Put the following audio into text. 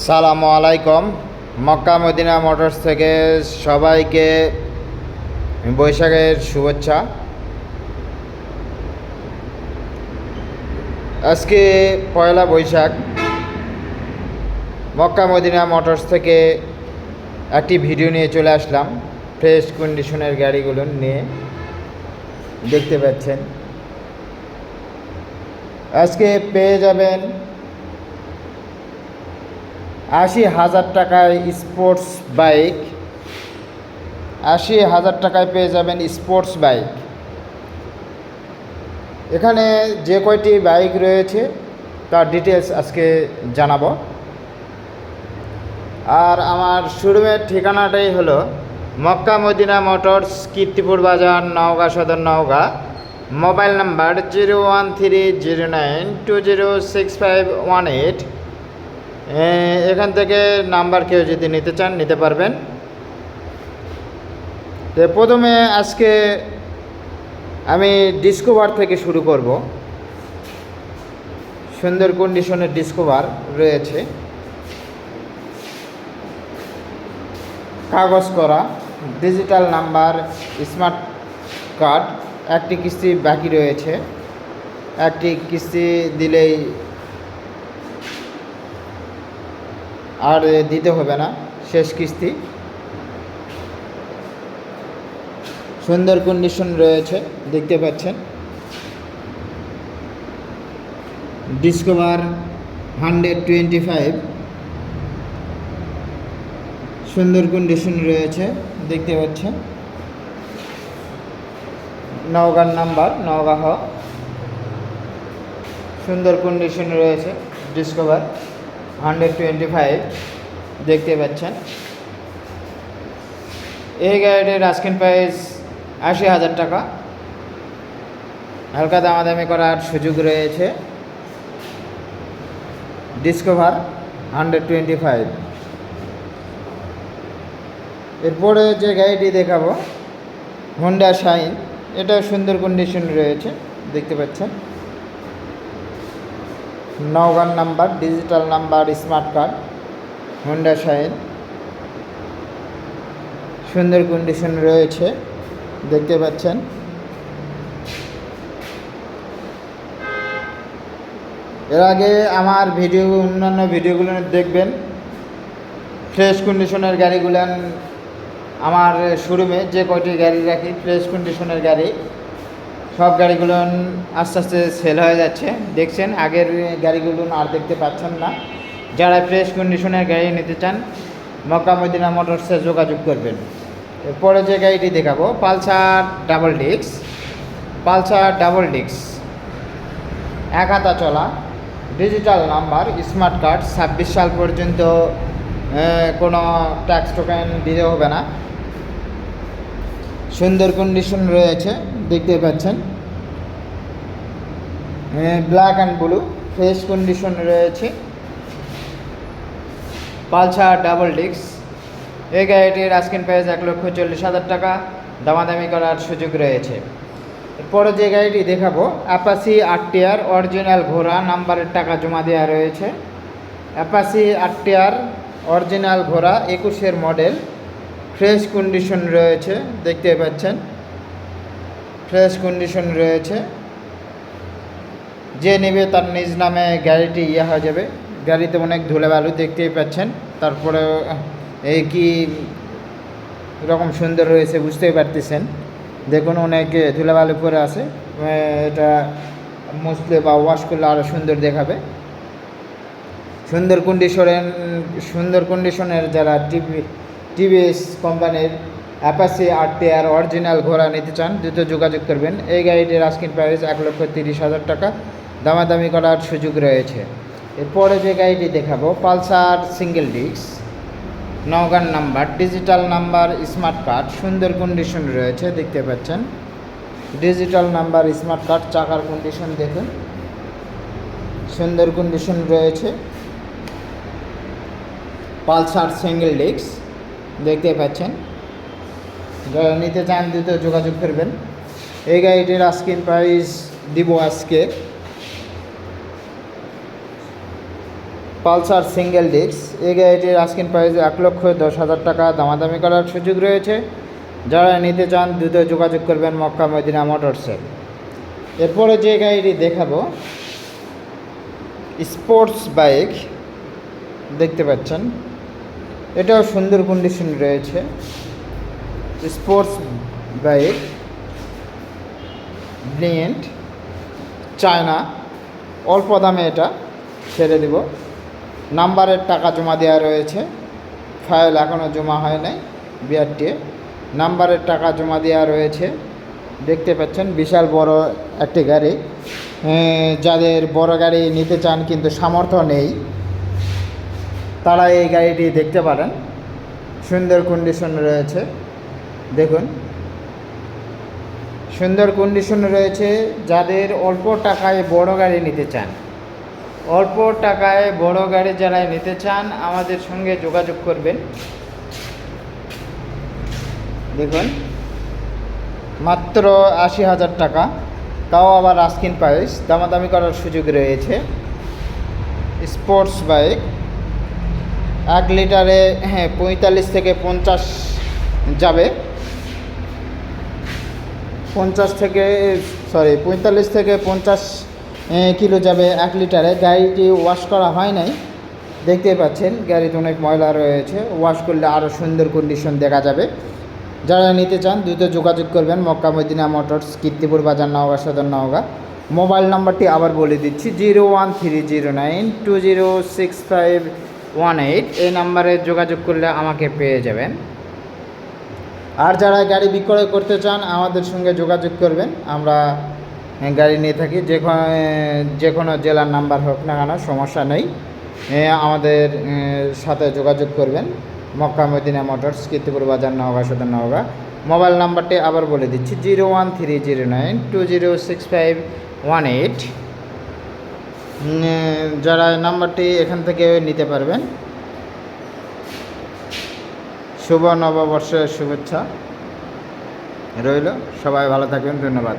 সালামু আলাইকুম। Mecca Medina motors থেকে সবাইকে বৈশাখের শুভেচ্ছা। আজকে পয়লা বৈশাখ। মক্কা মদিনা মোটরস থেকে একটি ভিডিও নিয়ে চলে আসলাম। ফ্রেশ কন্ডিশনের গাড়িগুলো নিয়ে। দেখতে পাচ্ছেন। আজকে পেয়ে যাবেন আশি হাজার টাকায় স্পোর্টস বাইক, আশি হাজার টাকায় পেয়ে যাবেন স্পোর্টস বাইক। এখানে যে কয়টি বাইক রয়েছে, তার ডিটেলস আজকে জানাব। আর আমার শোরুমের ঠিকানাটাই হলো মক্কা মদিনা মোটরস, কীর্তিপুর বাজার, নওগাঁ সদর Naogaon. Mobile number zero one three zero nine two zero six five one eight. এখান থেকে নাম্বার কেউ যদি নিতে চান, নিতে পারবেন। তো প্রথমে আজকে আমি ডিসকভার থেকে শুরু করব। সুন্দর কন্ডিশনের ডিসকভার রয়েছে। কাগজ করা ডিজিটাল নাম্বার স্মার্ট কার্ড একটি কিস্তি বাকি রয়েছে। একটি কিস্তি দিলেই আর দিতে হবে না, শেষ কিস্তি। সুন্দর কন্ডিশন রয়েছে, দেখতে পাচ্ছেন। ডিসকভার হান্ড্রেড টোয়েন্টি ফাইভ সুন্দর কন্ডিশন রয়েছে, দেখতে পাচ্ছেন। নওগাঁর নাম্বার নওগাঁ সুন্দর কন্ডিশন রয়েছে ডিসকভার হান্ড্রেড টোয়েন্টি ফাইভ, দেখতে পাচ্ছেন। এই গাড়িটির আস্কিন প্রাইস আশি হাজার টাকা। হালকা দামাদামি করার সুযোগ রয়েছে। Discover hundred twenty five. এরপরে যে গাড়িটি দেখাবো হোন্ডা শাইন এটা সুন্দর কন্ডিশন রয়েছে, দেখতে পাচ্ছেন। Naogaon number digital number smart card Honda Shine সুন্দর কন্ডিশন রয়েছে, দেখতে পাচ্ছেন। এর আগে আমার ভিডিও, অন্যান্য ভিডিওগুলো দেখবেন। ফ্রেশ কন্ডিশনের গাড়িগুলো আমার শোরুমে যে কয়টি গাড়ি রাখি ফ্রেশ কন্ডিশনের গাড়ি। সব গাড়িগুলো আস্তে আস্তে সেল হয়ে যাচ্ছে। দেখছেন, আগের গাড়িগুলো আর দেখতে পাচ্ছেন না। যারা ফ্রেশ কন্ডিশনের গাড়ি নিতে চান, মক্কা মদিনা মোটরসে যোগাযোগ করবেন। এরপরে যে গাড়িটি দেখাবো, পালসার ডাবল ডিক্স পালসার ডাবল ডিক্স এক হাতা চলা ডিজিটাল নাম্বার স্মার্ট কার্ড ছাব্বিশ সাল পর্যন্ত কোনো ট্যাক্স টোকেন দিতে হবে না। সুন্দর কন্ডিশন রয়েছে। দেখতে পাচ্ছেন। Black and blue fresh condition রয়েছে। পালসার ডাবল ডিক্স এই গাড়িটির আস্কিন প্রাইস এক লক্ষ চল্লিশ হাজার টাকা। দামাদামি করার সুযোগ রয়েছে। এরপরে যে গাড়িটি দেখাবো অ্যাপাসি আটটিয়ার অরিজিনাল ঘোড়া নাম্বারের টাকা জমা দেওয়া রয়েছে। অ্যাপাসি আটটিয়ার অরিজিনাল ঘোড়া, একুশের মডেল ফ্রেশ কন্ডিশন রয়েছে, দেখতে পাচ্ছেন। ফ্রেশ কন্ডিশন রয়েছে। যে নেবে তার নিজ নামে গাড়িটি ইয়ে হয়ে যাবে। গাড়িতে অনেক ধুলে বালু দেখতেই পাচ্ছেন। তারপরে এই কি রকম সুন্দর রয়েছে বুঝতেই পারতেছেন। দেখুন অনেক ধুলে বালু পরে আছে। এটা মুছলে বা ওয়াশ করলে আরও সুন্দর দেখাবে। সুন্দর কন্ডিশনের সুন্দর কন্ডিশনের যারা টিভি টিভিএস কোম্পানির অ্যাপাসি আর অরিজিনাল ঘোড়া নিতে চান, দ্রুত যোগাযোগ করবেন। এই গাড়িটির আস্কিন প্রাইস এক লক্ষ তিরিশ হাজার টাকা। দামাদামি করার সুযোগ রয়েছে। এরপরে যে গাড়িটি দেখাবো, Pulsar single disc Naogaon number digital number smart card সুন্দর কন্ডিশন রয়েছে, দেখতে পাচ্ছেন। ডিজিটাল নাম্বার স্মার্ট কার্ড চাকার কন্ডিশন দেখুন। সুন্দর কন্ডিশন রয়েছে। পালসার সিঙ্গেল ডিস্ক দেখতে পাচ্ছেন। যারা নিতে চান দ্রুত যোগাযোগ করবেন। এই গাড়িটির আস্কিন প্রাইস দিব আজকে। পালসার সিঙ্গেল ডিস্ক এই গাড়িটির আস্কিন প্রাইস এক লক্ষ দশ হাজার টাকা। দামাদামি করার সুযোগ রয়েছে। যারা নিতে চান দ্রুত যোগাযোগ করবেন মক্কা মদিনা মোটরসে এরপরে যে গাড়িটি দেখাবো স্পোর্টস বাইক দেখতে পাচ্ছেন। এটাও সুন্দর কন্ডিশন রয়েছে। স্পোর্টস বাইক ব্লিয়েন্ট চায়না অল্প দামে এটা ছেড়ে দেব। নাম্বারের টাকা জমা দেওয়া রয়েছে। ফাইল এখনও জমা হয় নাই বিআরটি নাম্বারের টাকা জমা দেওয়া রয়েছে। দেখতে পাচ্ছেন, বিশাল বড় একটি গাড়ি। যাদের বড় গাড়ি নিতে চান কিন্তু সামর্থ্য নেই, তারা এই গাড়িটি দেখতে পারেন। সুন্দর কন্ডিশন রয়েছে। দেখুন। সুন্দর কন্ডিশন রয়েছে যাদের অল্প টাকায় বড় গাড়ি নিতে চান। অল্প টাকায় বড় গাড়ি যারা নিতে চান, আমাদের সঙ্গে যোগাযোগ করবেন। দেখুন। মাত্র আশি হাজার টাকা, তাও আবার আস্কিন প্রাইস দামাদামি করার সুযোগ রয়েছে। স্পোর্টস বাইক এক লিটারে হ্যাঁ পঁয়তাল্লিশ থেকে পঞ্চাশ যাবে। পঞ্চাশ থেকে সরি পঁয়তাল্লিশ থেকে পঞ্চাশ কিলো যাবে এক লিটারে। গাড়িটি ওয়াশ করা হয় নাই। দেখতেই পাচ্ছেন, গাড়িতে অনেক ময়লা রয়েছে। ওয়াশ করলে আরও সুন্দর কন্ডিশন দেখা যাবে। যারা নিতে চান, দ্রুত যোগাযোগ করবেন। মক্কা মদিনা মোটরস, কীর্তিপুর বাজার, নওগা, সদর নওগাঁ। মোবাইল নাম্বারটি আবার বলে দিচ্ছি, zero one three zero nine two zero six five one eight. এই নাম্বারে যোগাযোগ করলে আমাকে পেয়ে যাবেন। আর যারা গাড়ি বিক্রয় করতে চান, আমাদের সঙ্গে যোগাযোগ করবেন। আমরা গাড়ি নিয়ে থাকি। যে কোনো যে কোনো জেলার নাম্বার হোক না কেন, সমস্যা নেই। আমাদের সাথে যোগাযোগ করবেন। মক্কা মদিনা মোটরস, কীর্তিপুর বাজার, নওগাঁ, সদর নওগাঁ। মোবাইল নাম্বারটি আবার বলে দিচ্ছি, zero one three zero nine two zero six five one eight. যারা নাম্বারটি এখান থেকে নিতে পারবেন শুভ নববর্ষের শুভেচ্ছা রইল। সবাই ভালো থাকবেন ধন্যবাদ।